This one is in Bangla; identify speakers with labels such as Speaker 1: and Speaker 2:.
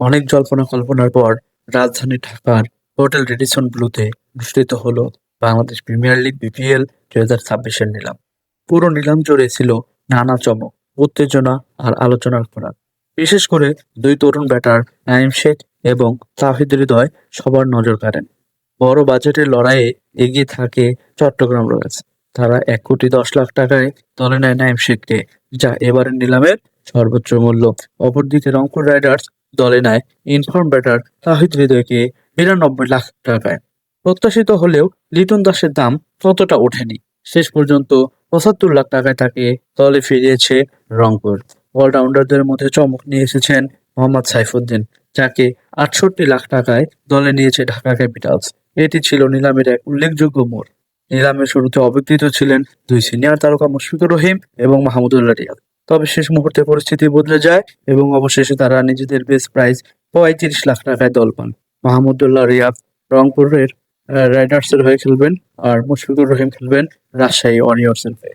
Speaker 1: অনেক জল্পনা কল্পনার পর রাজধানী ঢাকার হোটেল রেডিসন ব্লুতে অনুষ্ঠিত হলো বাংলাদেশ প্রিমিয়ার লিগ বিপিএল দুই হাজার ছাব্বিশের নিলাম। পুরো নিলাম জুড়ে ছিল নানা চমক, উত্তেজনা আর আলোচনার খোরাক বিশেষ করে দুই তরুণ ব্যাটার নাইম শেখ এবং তাহিদ হৃদয় সবার নজর কাড়েন। বড় বাজেটের লড়াইয়ে এগিয়ে থাকে চট্টগ্রাম রয়্যালস। তারা এক কোটি দশ লাখ টাকায় দলে নেয় নাইম শেখকে, যা এবারের নিলামের সর্বোচ্চ মূল্য। অপরদিকে রংপুর রাইডার্স দলে নেয়। ইনফর্ম ব্যাটার তাহিদ হৃদয়কে বিরানব্বই লাখ টাকায় প্রত্যাশিত হলেও লিটন দাসের দাম ততটা ওঠেনি। শেষ পর্যন্ত পঁচাত্তর লাখ টাকায় তাকে দলে ফিরিয়েছে রংপুর। অলরাউন্ডারদের মধ্যে চমক নিয়ে এসেছেন মোহাম্মদ সাইফুদ্দিন, যাকে আটষট্টি লাখ টাকায় দলে নিয়েছে ঢাকা ক্যাপিটালস। এটি ছিল নিলামের এক উল্লেখযোগ্য মোড়। নিলামের শুরুতে অবিকৃত ছিলেন দুই সিনিয়র তারকা মুশফিকুর রহিম এবং মাহমুদুল্লাহ রিয়াদ। তবে শেষ মুহূর্তে পরিস্থিতি বদলে যায় এবং অবশেষে তারা নিজেদের বেস প্রাইজ পঁয়ত্রিশ লাখ টাকায় দল পান। মাহমুদুল্লাহ রিয়াদ রংপুরের রাইডার্সের হয়ে খেলবেন আর মুশফিকুর রহিম খেলবেন রাজশাহী অনিয়র্সের হয়ে।